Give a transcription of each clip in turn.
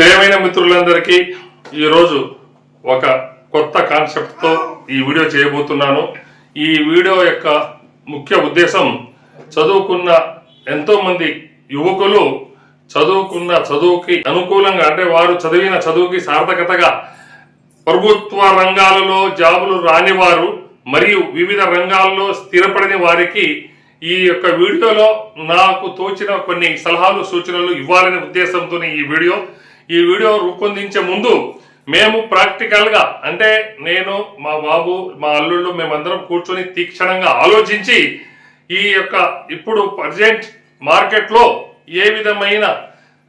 ప్రియమైన మిత్రులందరికీ ఈరోజు ఒక కొత్త కాన్సెప్ట్తో ఈ వీడియో చేయబోతున్నాను. ఈ వీడియో యొక్క ముఖ్య ఉద్దేశం చదువుకున్న ఎంతోమంది యువకులు చదువుకున్న చదువుకి అనుకూలంగా అంటే వారు చదివిన చదువుకి సార్థకతగా ప్రభుత్వ రంగాలలో జాబులు రాని వారు మరియు వివిధ రంగాల్లో స్థిరపడిన వారికి ఈ యొక్క వీడియోలో నాకు తోచిన కొన్ని సలహాలు సూచనలు ఇవ్వాలనే ఉద్దేశంతో ఈ వీడియో. ఈ వీడియో రూపొందించే ముందు మేము ప్రాక్టికల్గా అంటే నేను మా బాబు మా అల్లుళ్ళు మేమందరం కూర్చొని తీక్షణంగా ఆలోచించి ఈ యొక్క ఇప్పుడు ప్రజెంట్ మార్కెట్లో ఏ విధమైన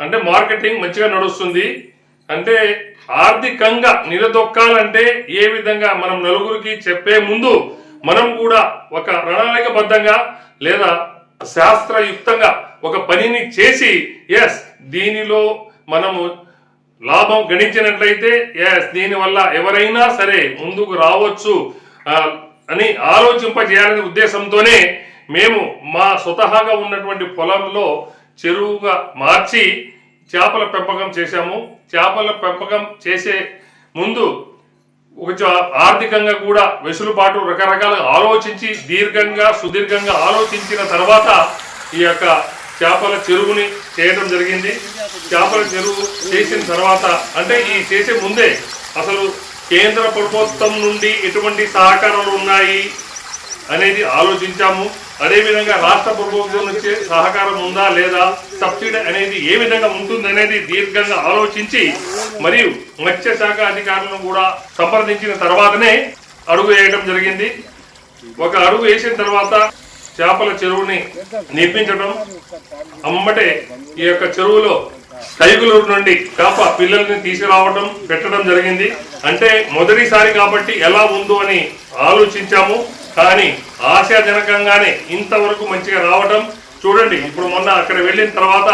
అంటే మార్కెటింగ్ మంచిగా నడుస్తుంది అంటే ఆర్థికంగా నిలదొక్కాలంటే ఏ విధంగా మనం నలుగురికి చెప్పే ముందు మనం కూడా ఒక ప్రణాళికబద్ధంగా లేదా శాస్త్రయుక్తంగా ఒక పనిని చేసి ఎస్ దీనిలో మనము లాభం గణించినట్లయితే ఎస్ దీనివల్ల ఎవరైనా సరే ముందుకు రావచ్చు అని ఆలోచింపజేయాలనే ఉద్దేశంతోనే మేము మా స్వతహాగా ఉన్నటువంటి పొలంలో చెరువుగా మార్చి చేపల పెంపకం చేశాము. చేపల పెంపకం చేసే ముందు కొంచెం ఆర్థికంగా కూడా వెసులుబాటు రకరకాలుగా ఆలోచించి దీర్ఘంగా సుదీర్ఘంగా ఆలోచించిన తర్వాత ఈ యొక్క చేపల చెరువుని చేయడం జరిగింది. చేపల చెరువు చేసిన తర్వాత అంటే ఈ చేసే ముందే అసలు కేంద్ర ప్రభుత్వం నుండి ఎటువంటి సహకారాలు ఉన్నాయి అనేది ఆలోచించాము. అదేవిధంగా రాష్ట్ర ప్రభుత్వం నుంచి సహకారం ఉందా లేదా సబ్సిడీ అనేది ఏ విధంగా ఉంటుంది అనేది దీర్ఘంగా ఆలోచించి మరియు మత్స్య శాఖ అధికారులను కూడా సంప్రదించిన తర్వాతనే అడుగు వేయడం జరిగింది. ఒక అడుగు వేసిన తర్వాత చేపల చెరువుని నిర్మించడం అమ్మటే ఈ యొక్క చెరువులో కైగులూరు నుండి చేప పిల్లల్ని తీసుకురావడం పెట్టడం జరిగింది. అంటే మొదటిసారి కాబట్టి ఎలా ఉందో అని ఆలోచించాము. కానీ ఆశాజనకంగానే ఇంతవరకు మంచిగా రావడం చూడండి ఇప్పుడు మొన్న అక్కడ వెళ్ళిన తర్వాత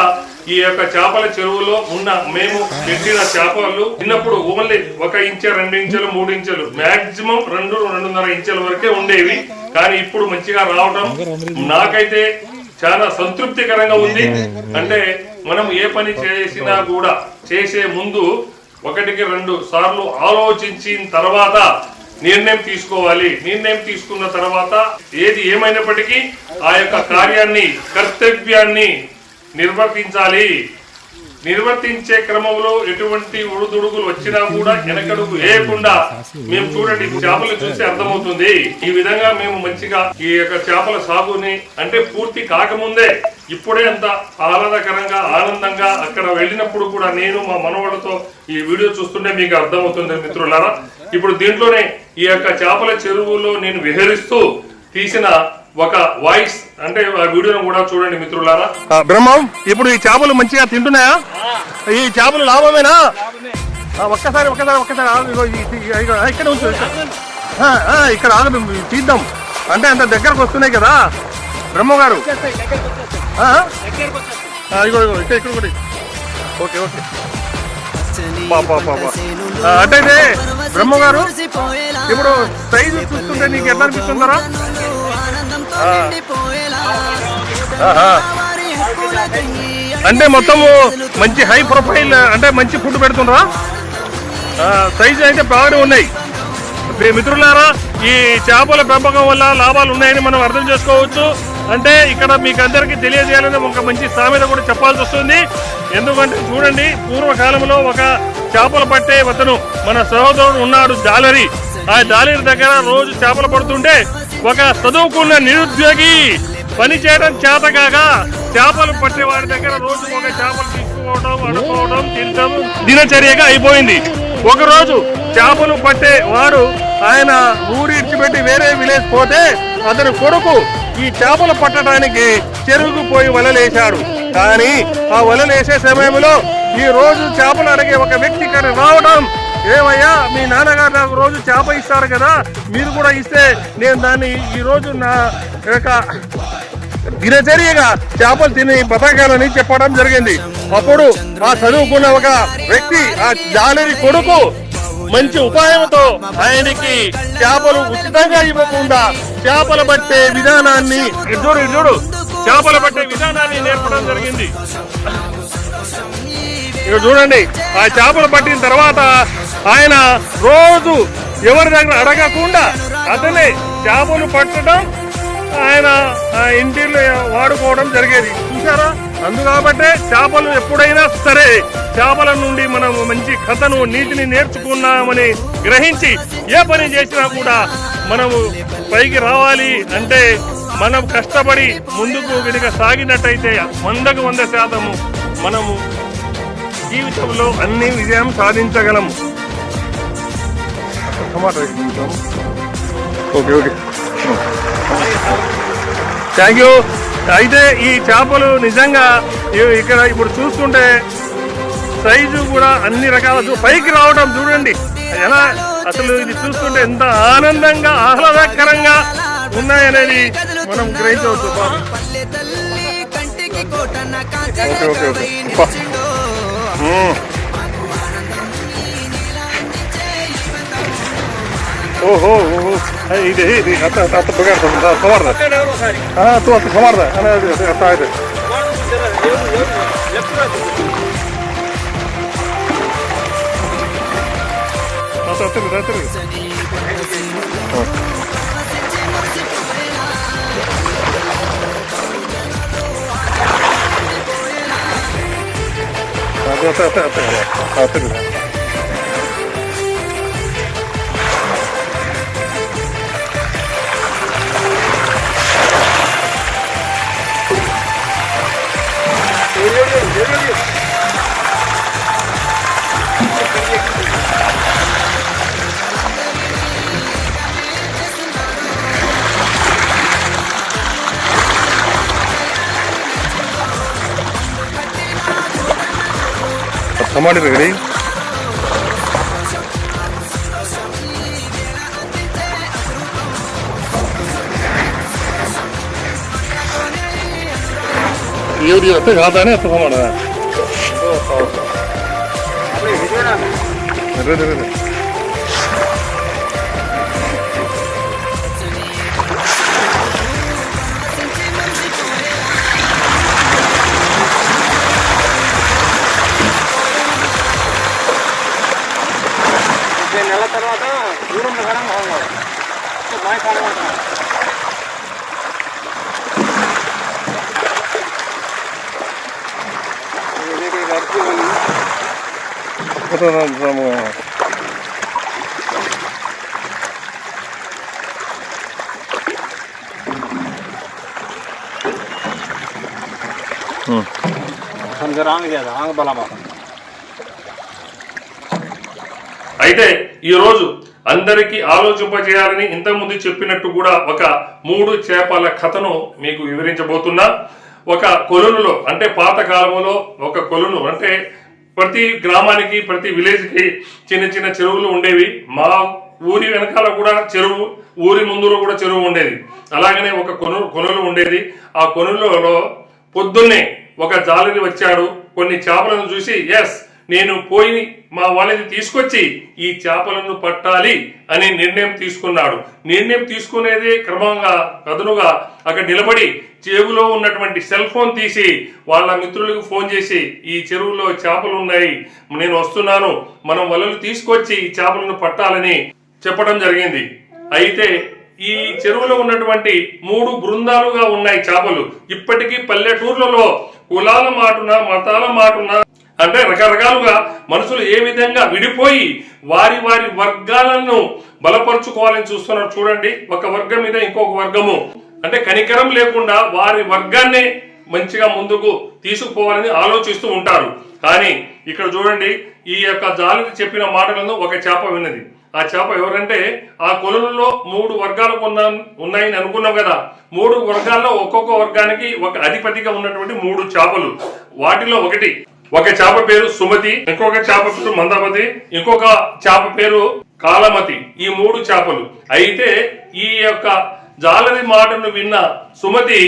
ఈ యొక్క చేపల చెరువులో ఉన్న మేము పెట్టిన చేపలు చిన్నప్పుడు ఓన్లీ ఒక ఇంచె రెండు ఇంచులు మూడు ఇంచులు మాక్సిమం రెండు రెండున్నర ఇంచుల వరకే ఉండేవి. కానీ ఇప్పుడు మంచిగా రావడం నాకైతే చాలా సంతృప్తికరంగా ఉంది. అంటే మనం ఏ పని చేసినా కూడా చేసే ముందు ఒకటికి రెండు సార్లు ఆలోచించిన తర్వాత నిర్ణయం తీసుకోవాలి. నిర్ణయం తీసుకున్న తర్వాత ఏది ఏమైనప్పటికీ ఆ యొక్క కార్యాన్ని కర్తవ్యాన్ని నిర్వర్తించాలి. నిర్వర్తించే క్రమంలో ఎటువంటి ఉడుదుడుగులు వచ్చినా కూడా వెనకడుగు వేయకుండా మేము చూడండి చేపలు చూస్తే అర్థమవుతుంది. ఈ విధంగా మేము మంచిగా ఈ యొక్క చేపల సాగుని అంటే పూర్తి కాకముందే ఇప్పుడే అంత ఆహ్లాదకరంగా ఆనందంగా అక్కడ వెళ్ళినప్పుడు కూడా నేను మా మనవాళ్ళతో ఈ వీడియో చూస్తుంటే మీకు అర్థమవుతుంది మిత్రులారా. ఇప్పుడు దీంట్లోనే ఈ యొక్క చేపల చెరువులో నేను విహరిస్తూ తీసిన ఒక వాయిస్ అంటే ఆ వీడియోను కూడా చూడండి మిత్రులారా. బ్రహ్మం ఇప్పుడు ఈ చేపలు మంచిగా తింటున్నాయా? ఈ చేపలు లాభమేనా? ఒక్కసారి ఒక్కసారి ఒక్కసారి ఇక్కడ ఉంచు ఇక్కడ. తీద్దాం. అంటే అంత దగ్గరకు వస్తున్నాయి కదా బ్రహ్మ గారు. ఇగో ఇగో ఇక్కడ ఇక్కడ కూడా ఓకే ఓకే. అంటే ఇదే బ్రహ్మ గారు ఇప్పుడు సైజు చూస్తుంటే నీకు ఎట్లా అనిపిస్తుందరా అంటే మొత్తము మంచి హై ప్రొఫైల్ అంటే మంచి ఫుడ్ పెడుతుండ్రా? సైజు అయితే బాగానే ఉన్నాయి. మీ మిత్రులారా ఈ చేపల పెంపకం వల్ల లాభాలు ఉన్నాయని మనం అర్థం చేసుకోవచ్చు. అంటే ఇక్కడ మీకు అందరికీ తెలియజేయాలని ఒక మంచి సామెత కూడా చెప్పాల్సి వస్తుంది. ఎందుకంటే చూడండి పూర్వకాలంలో ఒక చేపలు పట్టే అతను మన సహోదరుడు ఉన్నాడు జాలరి. ఆ జాలరి దగ్గర రోజు చేపలు పడుతుంటే ఒక చదువుకున్న నిరుద్యోగి పని చేయడం చేతకాక చేపలు పట్టే వారి దగ్గర రోజు ఒక చేపలు తీసుకోవడం అడుకోవడం తినడం దినచర్యగా అయిపోయింది. ఒకరోజు చేపలు పట్టే వారు ఆయన ఊరి ఇచ్చిపెట్టి వేరే విలేజ్ పోతే అతని కొడుకు ఈ చేపలు పట్టడానికి చెరువుకు పోయి వలలేశాడు కానీ ఆ వలలేసే సమయంలో ఈ రోజు చేపలు అడిగే ఒక వ్యక్తి ఇక్కడ రావడం ఏమయ్యా మీ నాన్నగారు నాకు రోజు చేప ఇస్తారు కదా మీరు కూడా ఇస్తే నేను దాన్ని ఈ రోజు నా యొక్క దినచర్యగా చేపలు తిని బతకాలని చెప్పడం జరిగింది. అప్పుడు ఆ చదువుకున్న ఒక వ్యక్తి ఆ జాలరి కొడుకు మంచి ఉపాయంతో ఆయనకి చేపలు ఉచితంగా ఇవ్వకుండా చేపలు పట్టే విధానాన్ని ఇటు చూడు చూడు. చేపలు పట్టే విధానాన్ని నేర్పడం జరిగింది. ఇక చూడండి ఆ చేపలు పట్టిన తర్వాత ఆయన రోజు ఎవరి దగ్గర అడగకుండా అతనే చేపలు పట్టడం ఆయన ఇంటిలో వాడుకోవడం జరిగేది. చూసారా అందుకాబట్టే చేపలు ఎప్పుడైనా సరే చేపల నుండి మనం మంచి కథను నీతిని నేర్చుకున్నామని గ్రహించి ఏ పని చేసినా కూడా మనము పైకి రావాలి అంటే మనం కష్టపడి ముందుకు వెనుక సాగినట్టయితే వందకు వంద శాతము మనము జీవితంలో అన్ని విజయం సాధించగలము ఓకే ఓకే. థ్యాంక్ యూ అయితే ఈ చేపలు నిజంగా ఇక్కడ ఇప్పుడు చూస్తుంటే సైజు కూడా అన్ని రకాల చూ- పైకి రావడం చూడండి. ఎలా? అసలు ఇది చూస్తుంటే ఎంత ఆనందంగా ఆహ్లాదకరంగా ఉన్నాయనేది మనం గ్రహించవచ్చు బాబు. పల్లె తల్లి కంటికి కోటన్న ఓకే ఓకే ఓకే అబ్బా. ってるなってるあ、やったやったやっっってる。ಮಾಡಿರಿ ಗಡಿ ಇವ್ರು ಇವತ್ತು ಯಾವ್ದಾನೆ ಅಥವಾ ಮಾಡ తర్వాత దూరం ప్రకారం బాగుంది మా కాలం అంగ బలమా అయితే ఈరోజు అందరికీ ఆలోచింపజేయాలని ఇంతకుముందు చెప్పినట్టు కూడా ఒక మూడు చేపల కథను మీకు వివరించబోతున్నా. ఒక కొలునులో అంటే పాత కాలంలో ఒక కొలును అంటే ప్రతి గ్రామానికి ప్రతి విలేజ్కి చిన్న చిన్న చెరువులు ఉండేవి. మా ఊరి వెనకాల కూడా చెరువు ఊరి ముందులో కూడా చెరువు ఉండేది. అలాగనే ఒక కొను కొనులు ఉండేది. ఆ కొనులలో పొద్దున్నే ఒక జాలరి వచ్చాడు. కొన్ని చేపలను చూసి ఎస్ నేను పోయి మా వాళ్ళని తీసుకొచ్చి ఈ చేపలను పట్టాలి అని నిర్ణయం తీసుకున్నాడు. నిర్ణయం తీసుకునేదే క్రమంగా కథనుగా అక్కడ నిలబడి చెవులో ఉన్నటువంటి సెల్ ఫోన్ తీసి వాళ్ళ మిత్రులకు ఫోన్ చేసి ఈ చెరువులో చేపలు ఉన్నాయి నేను వస్తున్నాను మనం వలలు తీసుకొచ్చి ఈ చేపలను పట్టాలని చెప్పడం జరిగింది. అయితే ఈ చెరువులో ఉన్నటువంటి మూడు బృందాలుగా ఉన్నాయి చేపలు. ఇప్పటికీ పల్లెటూర్లలో కులాల మాటున మతాల మాటున అంటే రకరకాలుగా మనుషులు ఏ విధంగా విడిపోయి వారి వారి వర్గాలను బలపరుచుకోవాలని చూస్తున్నారు చూడండి. ఒక వర్గం మీద ఇంకొక వర్గము. అంటే కనికరం లేకుండా వారి వర్గాన్నే మంచిగా ముందుకు తీసుకుపోవాలని ఆలోచిస్తూ ఉంటారు. కానీ ఇక్కడ చూడండి ఈ యొక్క జాలికి చెప్పిన మాటలను ఒక చేప విన్నది. ఆ చేప ఎవరంటే ఆ కొలులలో మూడు వర్గాలు కొన్నా ఉన్నాయని అనుకున్నాం కదా. మూడు వర్గాల్లో ఒక్కొక్క వర్గానికి ఒక అధిపతిగా ఉన్నటువంటి మూడు చేపలు. వాటిలో ఒకటి ఒక చేప పేరు సుమతి ఇంకొక చేప పేరు మందమతి ఇంకొక చేప పేరు కాలమతి. ఈ మూడు చేపలు. అయితే ఈ యొక్క జాలరి మాటను విన్న సుమతి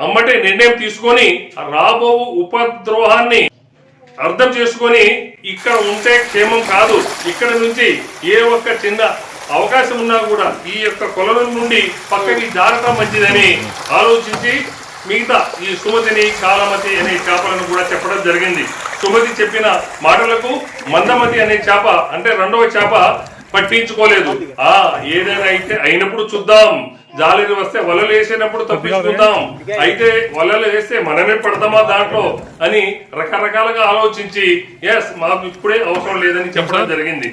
అమ్మటే నిర్ణయం తీసుకొని రాబో ఉపద్రోహాన్ని అర్థం చేసుకొని ఇక్కడ ఉంటే క్షేమం కాదు. ఇక్కడ నుంచి ఏ ఒక్క చిన్న అవకాశం ఉన్నా కూడా ఈ యొక్క కొలను నుండి పక్కకి జారటం మంచిదని ఆలోచించి మిగతా ఈ సుమతిని కాలమతి అనే చేపలను కూడా చెప్పడం జరిగింది. సుమతి చెప్పిన మాటలకు మందమతి అనే చేప అంటే రెండవ చేప పట్టించుకోలేదు. ఆ ఏదైనా అయితే అయినప్పుడు చూద్దాం. జాలిని వస్తే వలలు వేసినప్పుడు తప్పించుకుందాం. అయితే వలలు వేస్తే మనమే పడతామా దాంట్లో అని రకరకాలుగా ఆలోచించి ఎస్ మాకు ఇప్పుడే అవసరం లేదని చెప్పడం జరిగింది.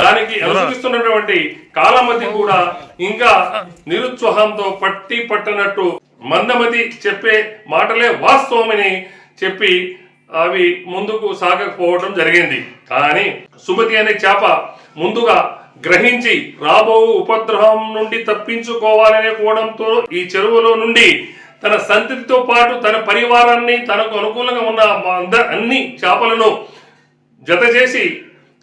దానికి అనుసరిస్తున్నటువంటి కాలమతి కూడా ఇంకా నిరుత్సాహంతో పట్టి పట్టనట్టు మందమతి చెప్పే మాటలే వాస్తవమని చెప్పి అవి ముందుకు సాగకపోవడం జరిగింది. కానీ సుమతి అనే చేప ముందుగా గ్రహించి రాబో ఉపద్రవం నుండి తప్పించుకోవాలనే కోవడంతో ఈ చెరువులో నుండి తన సంతతితో పాటు తన పరివారాన్ని తనకు అనుకూలంగా ఉన్న అన్ని చేపలను జత చేసి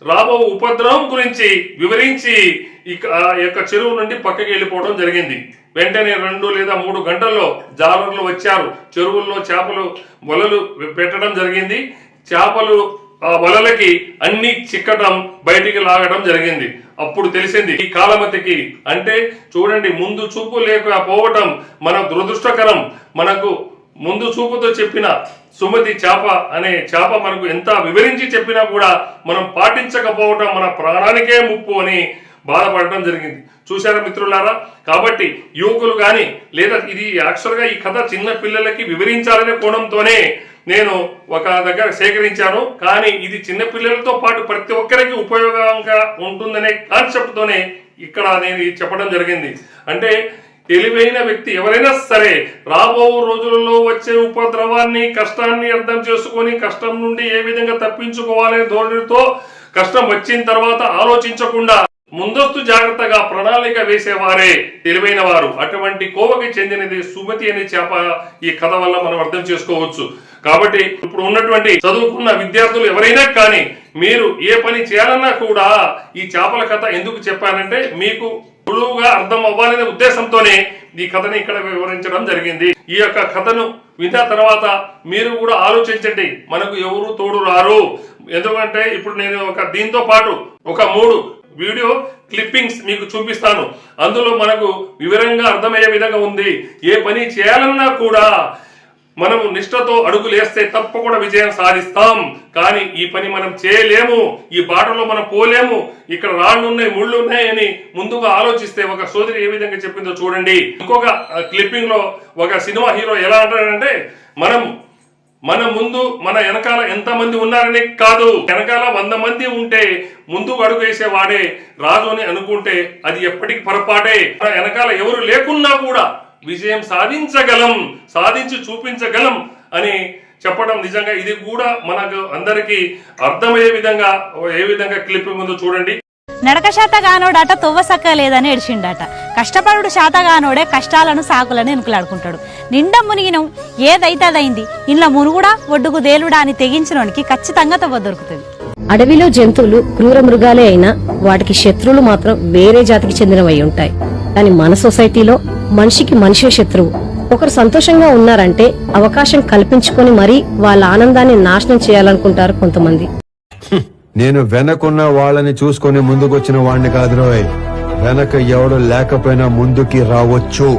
రాబో ఉపద్రవం గురించి వివరించి ఇక ఆ యొక్క చెరువు నుండి పక్కకి వెళ్ళిపోవడం జరిగింది. వెంటనే రెండు లేదా మూడు గంటల్లో జాలర్లు వచ్చారు. చెరువుల్లో చేపలు వలలు పెట్టడం జరిగింది. చేపలు ఆ వలలకి అన్ని చిక్కటం బయటికి లాగడం జరిగింది. అప్పుడు తెలిసింది ఈ కాలమతికి అంటే చూడండి ముందు చూపు లేకపోవటం మన దురదృష్టకరం. మనకు ముందు చూపుతో చెప్పిన సుమతి చేప అనే చేప మనకు ఎంత వివరించి చెప్పినా కూడా మనం పాటించకపోవటం మన ప్రాణానికే ముప్పు అని బాధపడటం జరిగింది. చూశారా మిత్రులారా? కాబట్టి యువకులు కానీ లేదా ఇది యాక్చువల్గా ఈ కథ చిన్న పిల్లలకి వివరించాలనే కోణంతోనే నేను ఒక దగ్గర సేకరించాను. కానీ ఇది చిన్న పిల్లలతో పాటు ప్రతి ఒక్కరికి ఉపయోగంగా ఉంటుందనే కాన్సెప్ట్తోనే ఇక్కడ నేను చెప్పడం జరిగింది. అంటే తెలివైన వ్యక్తి ఎవరైనా సరే రాబో రోజులలో వచ్చే ఉపద్రవాన్ని కష్టాన్ని అర్థం చేసుకొని కష్టం నుండి ఏ విధంగా తప్పించుకోవాలనే ధోరణితో కష్టం వచ్చిన తర్వాత ఆలోచించకుండా ముందస్తు జాగ్రత్తగా ప్రణాళిక వేసేవారే తెలివైన వారు. అటువంటి కోవకి చెందినది సుమతి అనే చేప ఈ కథ వల్ల మనం అర్థం చేసుకోవచ్చు. కాబట్టి ఇప్పుడు ఉన్నటువంటి చదువుకున్న విద్యార్థులు ఎవరైనా కానీ మీరు ఏ పని చేయాలన్నా కూడా ఈ చేపల కథ ఎందుకు చెప్పానంటే మీకు సులువుగా అర్థం అవ్వాలనే ఉద్దేశంతోనే ఈ కథని ఇక్కడ వివరించడం జరిగింది. ఈ యొక్క కథను విన్న తర్వాత మీరు కూడా ఆలోచించండి. మనకు ఎవరు తోడు రారు. ఎందుకంటే ఇప్పుడు నేను ఒక దీంతో పాటు ఒక మూడు వీడియో క్లిప్పింగ్స్ మీకు చూపిస్తాను. అందులో మనకు వివరంగా అర్థమయ్యే విధంగా ఉంది. ఏ పని చేయాలన్నా కూడా మనము నిష్ఠతో అడుగులేస్తే తప్పకుండా విజయం సాధిస్తాం. కానీ ఈ పని మనం చేయలేము. ఈ బాటలో మనం పోలేము. ఇక్కడ రాళ్ళున్నాయి ఉన్నాయి ముళ్ళు ఉన్నాయని అని ముందుగా ఆలోచిస్తే ఒక సోదరి ఏ విధంగా చెప్పిందో చూడండి. ఇంకొక క్లిప్పింగ్లో ఒక సినిమా హీరో ఎలా అంటాడంటే మనం మన ముందు మన వెనకాల ఎంత మంది ఉన్నారని కాదు. వెనకాల వంద మంది ఉంటే ముందుకు అడుగు వేసేవాడే రాజు అని అనుకుంటే అది ఎప్పటికి పొరపాటే. వెనకాల ఎవరు లేకున్నా కూడా విజయం సాధించగలం సాధించి చూపించగలం అని చెప్పడం నిజంగా ఇది కూడా మనకు అందరికీ అర్థమయ్యే విధంగా ఏ విధంగా క్లిప్పింగ్ ఉందో చూడండి. నడక శాతగానోడట తొవ్వ సక్క లేదని ఎడిచిండట కష్టపడుడు శాతగానోడే కష్టాలను సాకులను ఎనుకులాడుకుంటాడు. నిండా మునిగినం ఏదైతే అదైంది ఇంట్లో మునుగుడా ఒడ్డుకు దేలుడా అని తెగించినోనికి ఖచ్చితంగా తవ్వ దొరుకుతుంది. అడవిలో జంతువులు క్రూర మృగాలే అయినా వాటికి శత్రువులు మాత్రం వేరే జాతికి చెందినవై ఉంటాయి. కానీ మన సొసైటీలో మనిషికి మనిషే శత్రువు. ఒకరు సంతోషంగా ఉన్నారంటే అవకాశం కల్పించుకొని మరీ వాళ్ళ ఆనందాన్ని నాశనం చేయాలనుకుంటారు కొంతమంది. నేను వెనకున్న వాళ్ళని చూసుకొని ముందుకొచ్చిన వాడిని కాదురోయ్ వెనక ఎవడు లేకపోయినా ముందుకి రావచ్చు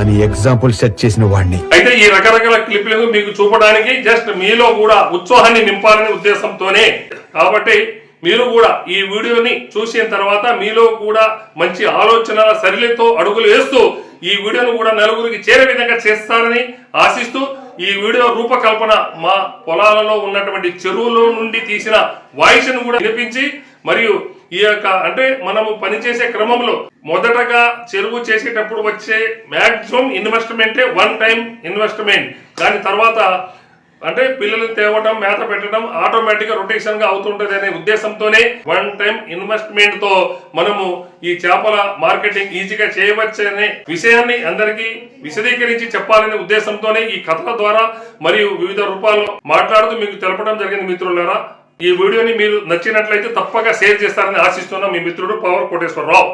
అని ఎగ్జాంపుల్ సెట్ చేసిన వాడిని అయితే ఈ రకరకాల క్లిప్లు మీకు చూపడానికి జస్ట్ మీలో కూడా ఉత్సాహాన్ని నింపాలనే ఉద్దేశంతోనే. కాబట్టి మీరు కూడా ఈ వీడియోని చూసిన తర్వాత మీలో కూడా మంచి ఆలోచనల సరిలతో అడుగులు వేస్తూ ఈ వీడియోను కూడా నలుగురికి చేరే విధంగా చేస్తారని ఆశిస్తూ ఈ వీడియో రూపకల్పన మా పొలాలలో ఉన్నటువంటి చెరువులో నుండి తీసిన వాయిస్ను కూడా వినిపించి మరియు ఈ యొక్క అంటే మనము పనిచేసే క్రమంలో మొదటగా చెరువు చేసేటప్పుడు వచ్చే మ్యాక్సిమం ఇన్వెస్ట్మెంటే వన్ టైం ఇన్వెస్ట్మెంట్ దాని తర్వాత అంటే పిల్లలు తేవడం మేత పెట్టడం ఆటోమేటిక్గా రొటేషన్గా అవుతుంటది అనే ఉద్దేశంతోనే వన్ టైం ఇన్వెస్ట్మెంట్తో మనము ఈ చేపల మార్కెటింగ్ ఈజీగా చేయవచ్చనే విషయాన్ని అందరికీ విశదీకరించి చెప్పాలనే ఉద్దేశంతోనే ఈ కథల ద్వారా మరియు వివిధ రూపాల్లో మాట్లాడుతూ మీకు తెలపడం జరిగింది మిత్రులారా. ఈ వీడియోని మీరు నచ్చినట్లయితే తప్పక షేర్ చేస్తారని ఆశిస్తున్న మీ మిత్రుడు పవర్ కోటేశ్వరరావు.